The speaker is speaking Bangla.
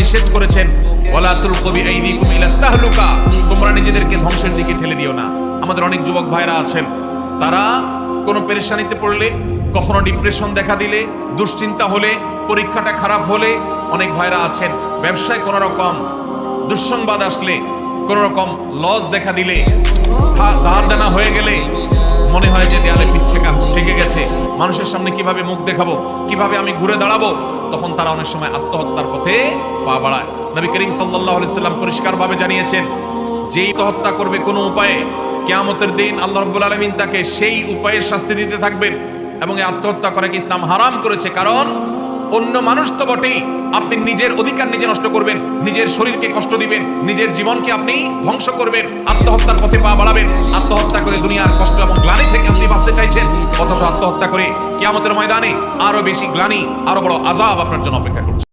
নিষেধ করেছেন তোমরা নিজেদেরকে ধ্বংসের দিকে ঠেলে দিও না। আমাদের অনেক যুবক ভাইরা আছেন। তারা কোনো পেরেশানিতে পড়লে, কখনো ডিপ্রেশন দেখা দিলে, দুশ্চিন্তা হলে, পরীক্ষাটা খারাপ হলে অনেক ভাইরা আছেন। ব্যবসায় কোনো রকম দুঃসংবাদ আসলে, কোন রকম লস দেখা দিলে, ধার দেনা হয়ে গেলে মনে হয় যে দেয়ালে পিচ্ছে ঠেকে গেছে। মানুষের সামনে কীভাবে মুখ দেখাবো, কীভাবে আমি ঘুরে দাঁড়াবো তখন তারা অনেক সময় আত্মহত্যার পথে পা বাড়ায়। নবী করিম সাল্লাম পরিষ্কারভাবে জানিয়েছেন, যেই আত্মহত্যা করবে কোনো উপায়ে, কেয়ামতের দিন আল্লাহ রব্বুল আলমিন তাকে সেই উপায়ের শাস্তি দিতে থাকবেন এবং এই আত্মহত্যা করাকে ইসলাম হারাম করেছে। কারণ অন্য মানুষ তো বটেই, আপনি নিজের অধিকার নিজে নষ্ট করবেন, নিজের শরীরকে কষ্ট দিবেন, নিজের জীবনকে আপনি ধ্বংস করবেন, আত্মহত্যার পথে পা বাড়াবেন, আত্মহত্যা অথচ আত্মহত্যা করে। কিয়ামতের ময়দানে আরও বেশি গ্লানি, আরও বড় আজাব আপনার জন্য অপেক্ষা করছে।